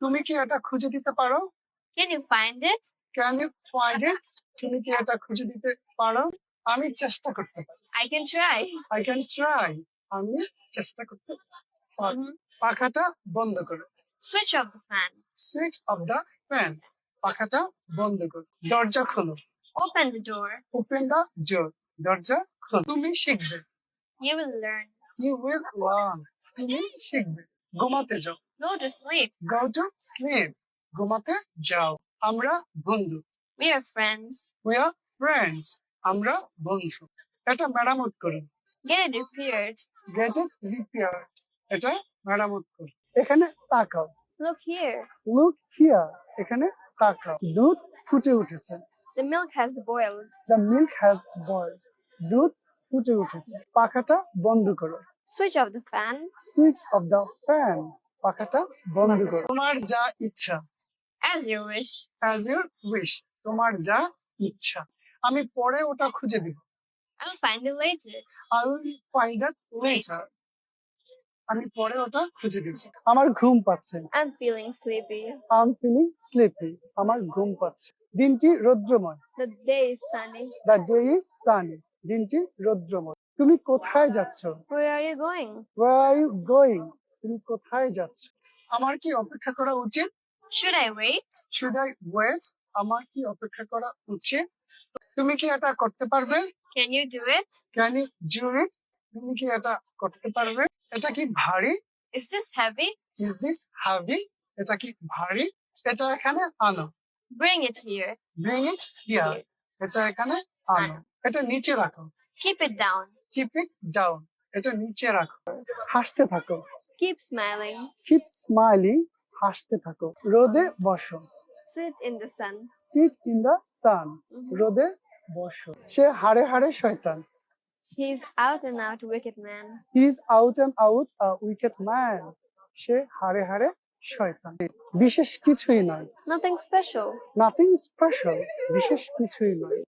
তুমি কি এটা খুঁজে দিতে পারো? Can you find it? Can you find it তুমি কি এটা খুঁজে দিতে পারো? আমি চেষ্টা করতে পারি। I can try. I can try আমি চেষ্টা করতে পারি। Mhm. পাখাটা বন্ধ করো। Switch off the fan. Switch off the fan পাখাটা বন্ধ করো। দরজা খোলো। Open the door. Open the door দরজা খোলো। তুমি শিখবে। You will learn. You will learn তুমি শিখবে। ঘুমাতে যাও। Go to sleep. Go to sleep ঘুমাতে যাও। আমরা বন্ধু। We are friends. We are friends আমরা বন্ধু। এটা মেরামত করুন। Get it repaired. Get it repair এটা মেরামত করুন। এখানে তাকাও। Look here. লুক হিয়ার এখানে তাকাও। দুধ ফুটে উঠেছে। The milk has boiled. The milk has boiled দুধ ফুটে উঠেছে। পাখাটা বন্ধ করো। Switch off the fan. Switch off the fan পাখাটা বন্ধ করো। তোমার যা ইচ্ছা। As you wish. As your wish তোমার যা ইচ্ছা। আমি পরে ওটা খুঁজে দিব. আই উইল ফাইন্ড লেটার আমি পরে ওটা খুঁজে দিব। আমার ঘুম পাচ্ছে I'm feeling sleepy. I am feeling sleepy আমার ঘুম পাচ্ছে। দিনটি রৌদ্রময়। The day is sunny. The day is sunny দিনটি রৌদ্রময়। তুমি কোথায় যাচ্ছ? Where are you going? Where are you going তুমি কোথায় যাচ্ছ? আমার কি অপেক্ষা করা উচিত? Should I wait? Should I wait আমার কি অপেক্ষা করা উচিত? তুমি কি এটা করতে পারবে? Can you do it? Can you do it তুমি কি এটা করতে পারবে? এটা কি ভারী? Is this heavy? Is this heavy এটা কি ভারী? এটা এখানে আনো। Bring it here. Bring it here এটা এখানে আনো। এটা নিচে রাখো। Keep it down. Keep it down এটা নিচে রাখো। হাসতে থাকো। Keep smiling. কিপ স্মাইলিং হাসতে থাকো। রোদে বসো। Sit in the sun. Sit in the sun Mhm. রোদে বসো। সে হাড়ে হাড়ে শয়তান। He's out and out wicked man. He is out and out a wicked man সে হাড়ে হাড়ে শয়তান। বিশেষ কিছুই নয়। Nothing special. নাথিং স্পেশাল বিশেষ কিছুই নয়।